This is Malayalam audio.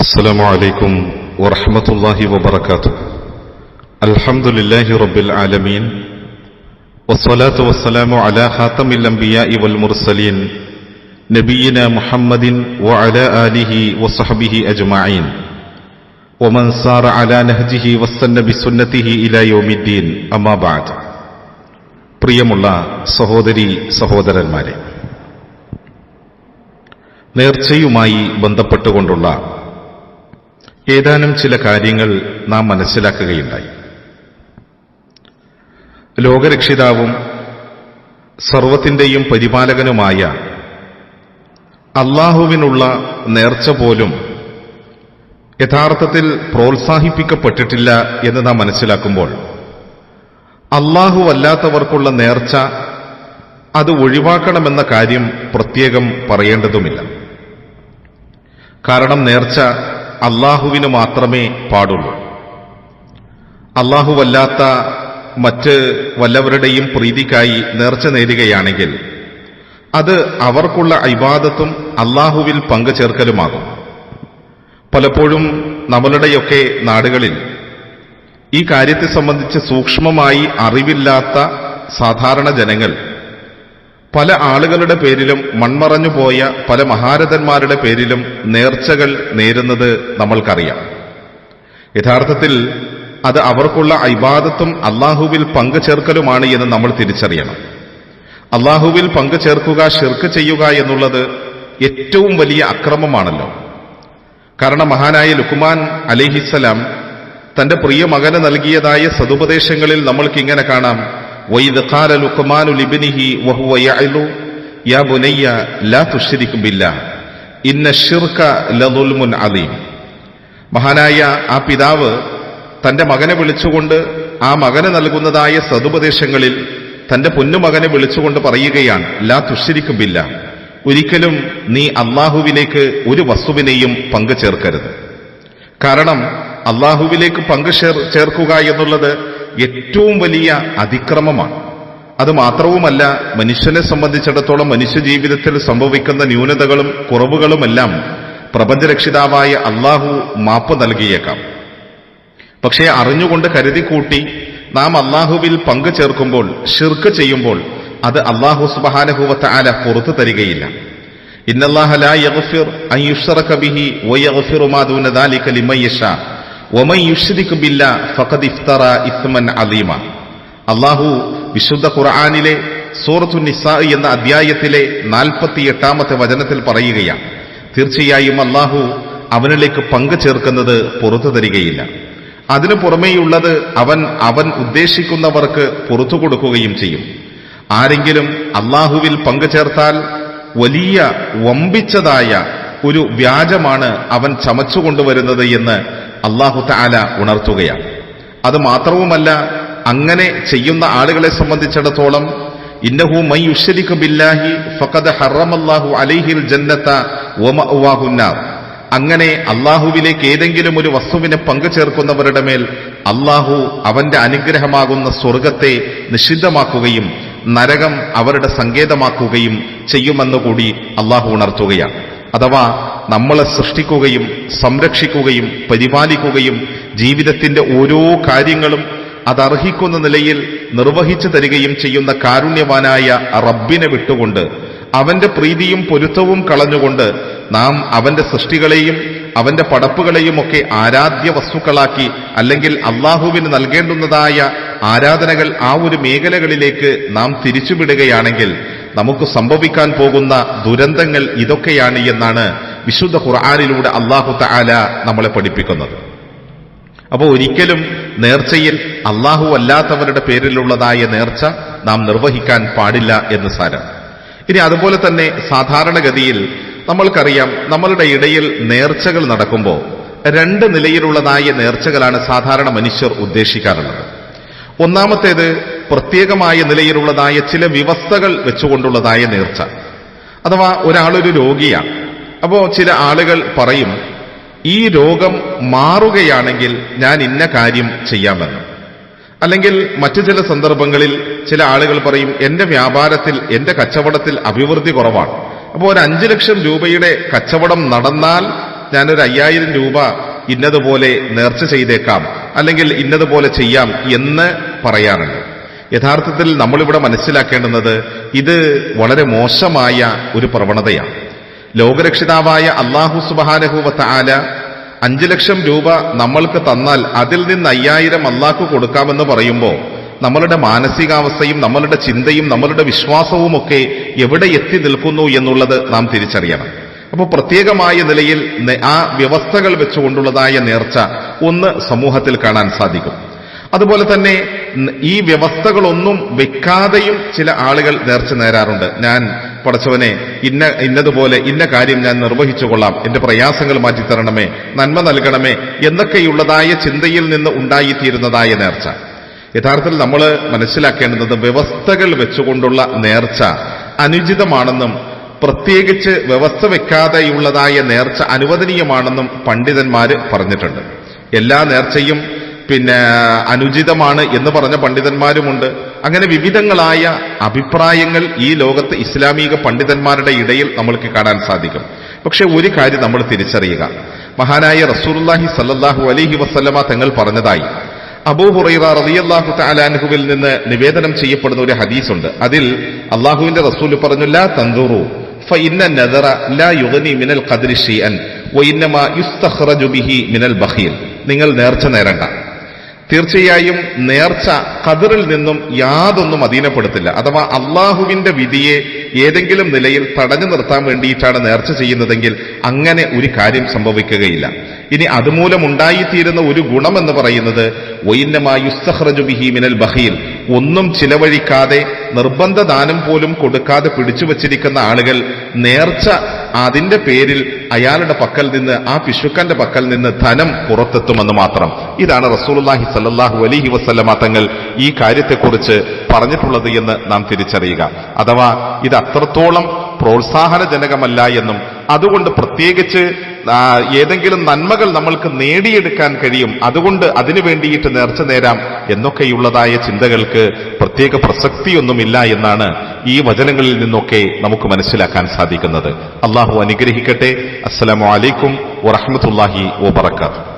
السلام عليكم ورحمة الله وبركاته الحمد لله رب العالمين والصلاة والسلام على خاتم الأنبياء والمرسلين نبينا محمد وعلى آله وصحبه أجمعين ومن سار على نهجه واستنى بسنته إلى يوم الدين أما بعد പ്രിയമുള്ള സഹോദരി സഹോദരന്മാരെ നേർച്ചയുമായി ബന്ധപ്പെട്ടുകൊണ്ടുള്ള ഏതാനും ചില കാര്യങ്ങൾ നാം മനസ്സിലാക്കുകയുണ്ടായി. ലോകരക്ഷിതാവും സർവത്തിന്റെയും പരിപാലകനുമായ അള്ളാഹുവിനുള്ള നേർച്ച പോലും യഥാർത്ഥത്തിൽ പ്രോത്സാഹിപ്പിക്കപ്പെട്ടിട്ടില്ല എന്ന് നാം മനസ്സിലാക്കുമ്പോൾ അള്ളാഹു അല്ലാത്തവർക്കുള്ള നേർച്ച അത് ഒഴിവാക്കണമെന്ന കാര്യം പ്രത്യേകം പറയേണ്ടതുമില്ല. കാരണം നേർച്ച അള്ളാഹുവിന് മാത്രമേ പാടുള്ളൂ. അള്ളാഹുവല്ലാത്ത മറ്റ് വല്ലവരുടെയും പ്രീതിക്കായി നേർച്ച നേരുകയാണെങ്കിൽ അത് അവർക്കുള്ള അഭിവാദത്തും അള്ളാഹുവിൽ പങ്കുചേർക്കലുമാകും. പലപ്പോഴും നമ്മളുടെയൊക്കെ നാടുകളിൽ ഈ കാര്യത്തെ സംബന്ധിച്ച് സൂക്ഷ്മമായി അറിവില്ലാത്ത സാധാരണ ജനങ്ങൾ പല ആളുകളുടെ പേരിലും മൺമറഞ്ഞു പോയ പല മഹാരഥന്മാരുടെ പേരിലും നേർച്ചകൾ നേരുന്നത് നമ്മൾക്കറിയാം. യഥാർത്ഥത്തിൽ അത് അവർക്കുള്ള ഐബാദത്തും അള്ളാഹുവിൽ പങ്കുചേർക്കലുമാണ് എന്ന് നമ്മൾ തിരിച്ചറിയണം. അള്ളാഹുവിൽ പങ്കുചേർക്കുക ഷിർക്ക് ചെയ്യുക എന്നുള്ളത് ഏറ്റവും വലിയ അക്രമമാണല്ലോ. കാരണം മഹാനായ ലുക്കുമാൻ അലിഹിസലാം തന്റെ പ്രിയ മകന് നൽകിയതായ സതുപദേശങ്ങളിൽ നമ്മൾക്കിങ്ങനെ കാണാം. وَإِذْ قَالَ لُقْمَانُ لِابْنِهِ وَهُوَ يَعِظُ يَا بُنَيَّ لَا تُشْرِكْ بِاللَّهِ إِنَّ الشِّرْكَ لَظُلْمٌ عَظِيمٌ മഹാനായ ആ പിതാവ് തന്റെ മകനെ വിളിച്ചുകൊണ്ട് ആ മകന് നൽകുന്നതായ സതുപദേശങ്ങളിൽ തന്റെ പൊന്നുമകനെ വിളിച്ചുകൊണ്ട് പറയുകയാണ് ലാ തുഷിരിക്കുമ്പില്ല ഒരിക്കലും നീ അള്ളാഹുവിലേക്ക് ഒരു വസ്തുവിനെയും പങ്കു ചേർക്കരുത് കാരണം അള്ളാഹുവിലേക്ക് പങ്കു ചേർ- ചേർക്കുക എന്നുള്ളത് ഏറ്റവും വലിയ അതിക്രമമാണ്. അത് മാത്രവുമല്ല മനുഷ്യനെ സംബന്ധിച്ചിടത്തോളം മനുഷ്യജീവിതത്തിൽ സംഭവിക്കുന്ന ന്യൂനതകളും കുറവുകളുമെല്ലാം പ്രപഞ്ചരക്ഷിതാവായ അള്ളാഹു മാപ്പ് നൽകിയേക്കാം. പക്ഷേ അറിഞ്ഞുകൊണ്ട് കരുതിക്കൂട്ടി നാം അള്ളാഹുവിൽ പങ്കു ചേർക്കുമ്പോൾ ഷിർക്ക് ചെയ്യുമ്പോൾ അത് അള്ളാഹു സുബഹാനഹുവത്ത ആല പുറത്തു തരികയില്ല. ഇന്നല്ലാഹ ലാ അൻ ബിഹി മാ യശാ. ബില്ല ഇസ്മൻ അള്ളാഹു വിശുദ്ധ ഖുർആാനിലെ സൂറത്തു നിസാ എന്ന അധ്യായത്തിലെ നാൽപ്പത്തി എട്ടാമത്തെ വചനത്തിൽ പറയുകയാണ്. തീർച്ചയായും അള്ളാഹു അവനിലേക്ക് പങ്കു ചേർക്കുന്നത് പുറത്തു തരികയില്ല. അതിനു പുറമേയുള്ളത് അവൻ അവൻ ഉദ്ദേശിക്കുന്നവർക്ക് പുറത്തു കൊടുക്കുകയും ചെയ്യും. ആരെങ്കിലും അള്ളാഹുവിൽ പങ്കു ചേർത്താൽ വലിയ വമ്പിച്ചതായ ഒരു വ്യാജമാണ് അവൻ ചമച്ചുകൊണ്ടുവരുന്നത് എന്ന് അള്ളാഹു താല ഉണർത്തുകയാണ്. അത് മാത്രവുമല്ല അങ്ങനെ ചെയ്യുന്ന ആളുകളെ സംബന്ധിച്ചിടത്തോളം ഇന്നഹു മൈ ഉഷരിക്കു ബില്ലാഹി ഫഖദ് ഹറമല്ലാഹു അലൈഹിൽ ജന്നത്ത വമഅവാഹുന്നാർ അങ്ങനെ അള്ളാഹുവിലേക്ക് ഏതെങ്കിലും ഒരു വസ്തുവിനെ പങ്കു ചേർക്കുന്നവരുടെ മേൽ അള്ളാഹു അവന്റെ അനുഗ്രഹമാകുന്ന സ്വർഗത്തെ നിഷിദ്ധമാക്കുകയും നരകം അവരുടെ സങ്കേതമാക്കുകയും ചെയ്യുമെന്നുകൂടി അള്ളാഹു ഉണർത്തുകയാണ്. അഥവാ നമ്മളെ സൃഷ്ടിക്കുകയും സംരക്ഷിക്കുകയും പരിപാലിക്കുകയും ജീവിതത്തിന്റെ ഓരോ കാര്യങ്ങളും അതർഹിക്കുന്ന നിലയിൽ നിർവഹിച്ചു തരികയും ചെയ്യുന്ന കാരുണ്യവാനായ റബ്ബിനെ വിട്ടുകൊണ്ട് അവന്റെ പ്രീതിയും പൊരുത്തവും കളഞ്ഞുകൊണ്ട് നാം അവന്റെ സൃഷ്ടികളെയും അവന്റെ പടപ്പുകളെയും ഒക്കെ ആരാധ്യ വസ്തുക്കളാക്കി അല്ലെങ്കിൽ അള്ളാഹുവിന് നൽകേണ്ടുന്നതായ ആരാധനകൾ ആ ഒരു മേഖലകളിലേക്ക് നാം തിരിച്ചുവിടുകയാണെങ്കിൽ നമുക്ക് സംഭവിക്കാൻ പോകുന്ന ദുരന്തങ്ങൾ ഇതൊക്കെയാണ് എന്നാണ് വിശുദ്ധ ഖുർആാനിലൂടെ അള്ളാഹു തആല നമ്മളെ പഠിപ്പിക്കുന്നത്. അപ്പോൾ ഒരിക്കലും നേർച്ചയിൽ അള്ളാഹു അല്ലാത്തവരുടെ പേരിലുള്ളതായ നേർച്ച നാം നിർവഹിക്കാൻ പാടില്ല എന്ന് സാരം. ഇനി അതുപോലെ തന്നെ സാധാരണഗതിയിൽ നമ്മൾക്കറിയാം നമ്മളുടെ ഇടയിൽ നേർച്ചകൾ നടക്കുമ്പോൾ രണ്ട് നിലയിലുള്ളതായ നേർച്ചകളാണ് സാധാരണ മനുഷ്യർ ഉദ്ദേശിക്കാറുള്ളത്. ഒന്നാമത്തേത് പ്രത്യേകമായ നിലയിലുള്ളതായ ചില വ്യവസ്ഥകൾ വെച്ചുകൊണ്ടുള്ളതായ നേർച്ച. അഥവാ ഒരാളൊരു രോഗിയാണ്. അപ്പോൾ ചില ആളുകൾ പറയും ഈ രോഗം മാറുകയാണെങ്കിൽ ഞാൻ ഇന്ന കാര്യം ചെയ്യാമെന്ന്. അല്ലെങ്കിൽ മറ്റു ചില സന്ദർഭങ്ങളിൽ ചില ആളുകൾ പറയും എന്റെ വ്യാപാരത്തിൽ എന്റെ കച്ചവടത്തിൽ അഭിവൃദ്ധി കുറവാണ്. അപ്പോൾ ഒരു അഞ്ചു ലക്ഷം രൂപയുടെ കച്ചവടം നടന്നാൽ ഞാനൊരു അയ്യായിരം രൂപ ഇന്നതുപോലെ നേർച്ച ചെയ്തേക്കാം അല്ലെങ്കിൽ ഇന്നതുപോലെ ചെയ്യാം എന്ന് പറയാറുണ്ട്. യഥാർത്ഥത്തിൽ നമ്മളിവിടെ മനസ്സിലാക്കേണ്ടുന്നത് ഇത് വളരെ മോശമായ ഒരു പ്രവണതയാണ്. ലോകരക്ഷിതാവായ അള്ളാഹു സുബാനഹുവത്ത ആല അഞ്ചു ലക്ഷം രൂപ നമ്മൾക്ക് തന്നാൽ അതിൽ നിന്ന് അയ്യായിരം അള്ളാഹു കൊടുക്കാമെന്ന് പറയുമ്പോൾ നമ്മളുടെ മാനസികാവസ്ഥയും നമ്മളുടെ ചിന്തയും നമ്മളുടെ വിശ്വാസവും ഒക്കെ എവിടെ എത്തി നിൽക്കുന്നു എന്നുള്ളത് നാം തിരിച്ചറിയണം. അപ്പോൾ പ്രത്യേകമായ നിലയിൽ ആ വ്യവസ്ഥകൾ വെച്ചുകൊണ്ടുള്ളതായ നേർച്ച ഒന്ന് സമൂഹത്തിൽ കാണാൻ സാധിക്കും. അതുപോലെ തന്നെ ഈ വ്യവസ്ഥകളൊന്നും വെക്കാതെയും ചില ആളുകൾ നേർച്ച നേരാറുണ്ട്. ഞാൻ പടച്ചവനെ ഇന്ന ഇന്നതുപോലെ ഇന്ന കാര്യം ഞാൻ നിർവഹിച്ചു കൊള്ളാം എന്റെ പ്രയാസങ്ങൾ മാറ്റിത്തരണമേ നന്മ നൽകണമേ എന്നൊക്കെയുള്ളതായ ചിന്തയിൽ നിന്ന് ഉണ്ടായിത്തീരുന്നതായ നേർച്ച. യഥാർത്ഥത്തിൽ നമ്മൾ മനസ്സിലാക്കേണ്ടത് വ്യവസ്ഥകൾ വെച്ചുകൊണ്ടുള്ള നേർച്ച അനുചിതമാണെന്നും പ്രത്യേകിച്ച് വ്യവസ്ഥ വെക്കാതെയുള്ളതായ നേർച്ച അനുവദനീയമാണെന്നും പണ്ഡിതന്മാർ പറഞ്ഞിട്ടുണ്ട്. എല്ലാ നേർച്ചയും പിന്നെ അനുചിതമാണ് എന്ന് പറഞ്ഞ പണ്ഡിതന്മാരുമുണ്ട്. അങ്ങനെ വിവിധങ്ങളായ അഭിപ്രായങ്ങൾ ഈ ലോകത്ത് ഇസ്ലാമിക പണ്ഡിതന്മാരുടെ ഇടയിൽ നമ്മൾക്ക് കാണാൻ സാധിക്കും. പക്ഷെ ഒരു കാര്യം നമ്മൾ തിരിച്ചറിയുക. മഹാനായ റസൂലുള്ളാഹി സല്ലാഹു അലഹി വസല്ലമ തങ്ങൾ പറഞ്ഞതായി. അബൂ ഹുറൈറ റളിയല്ലാഹു തആലാൻഹുവിൽ നിന്ന് നിവേദനം ചെയ്യപ്പെടുന്ന ഒരു ഹദീസ് ഉണ്ട് അതിൽ അള്ളാഹുവിന്റെ റസൂൽ പറഞ്ഞു ലാ തന്തുറു ഫഇന്ന നദറ ലാ യുഗ്നി മിനൽ ഖദ്രി ഷൈഅൻ വഇന്നമാ യുസ്തഖ്റജു ബിഹി മിനൽ ബഖീൽ. നിങ്ങൾ നേർച്ച നേരണ്ട. തീർച്ചയായും നേർച്ച കതിറിൽ നിന്നും യാതൊന്നും അധീനപ്പെടുത്തില്ല. അഥവാ അള്ളാഹുവിന്റെ വിധിയെ ഏതെങ്കിലും നിലയിൽ തടഞ്ഞു നിർത്താൻ വേണ്ടിയിട്ടാണ് നേർച്ച ചെയ്യുന്നതെങ്കിൽ അങ്ങനെ ഒരു കാര്യം സംഭവിക്കുകയില്ല. ഇനി അതുമൂലം ഉണ്ടായിത്തീരുന്ന ഒരു ഗുണം എന്ന് പറയുന്നത് ഒയിന്നമായുസ്തഹ്റജു ബിഹി മിനൽ ഒന്നും ചിലവഴിക്കാതെ നിർബന്ധ ദാനം പോലും കൊടുക്കാതെ പിടിച്ചു വച്ചിരിക്കുന്ന ആളുകൾ നേർച്ച അതിന്റെ പേരിൽ അയാളുടെ പക്കൽ നിന്ന് ആ പിശുക്കന്റെ പക്കൽ നിന്ന് ധനം പുറത്തെത്തുമെന്ന് മാത്രം. ഇതാണ് റസൂലുള്ളാഹി സല്ലാഹു അലൈഹി വസല്ലമ തങ്ങൾ ഈ കാര്യത്തെക്കുറിച്ച് പറഞ്ഞിട്ടുള്ളത് എന്ന് നാം തിരിച്ചറിയുക. അഥവാ ഇത് അത്രത്തോളം പ്രോത്സാഹനജനകമല്ല എന്നും അതുകൊണ്ട് പ്രത്യേകിച്ച് ഏതെങ്കിലും നന്മകൾ നമ്മൾക്ക് നേടിയെടുക്കാൻ കഴിയും അതുകൊണ്ട് അതിനു വേണ്ടിയിട്ട് നേർച്ച നേരാം എന്നൊക്കെയുള്ളതായ ചിന്തകൾക്ക് പ്രത്യേക പ്രസക്തിയൊന്നുമില്ല എന്നാണ് ഈ വചനങ്ങളിൽ നിന്നൊക്കെ നമുക്ക് മനസ്സിലാക്കാൻ സാധിക്കുന്നത്. അള്ളാഹു അനുഗ്രഹിക്കട്ടെ. അസ്സലാമു അലൈക്കും വറഹ്മത്തുള്ളാഹി വബറകാതുഹു.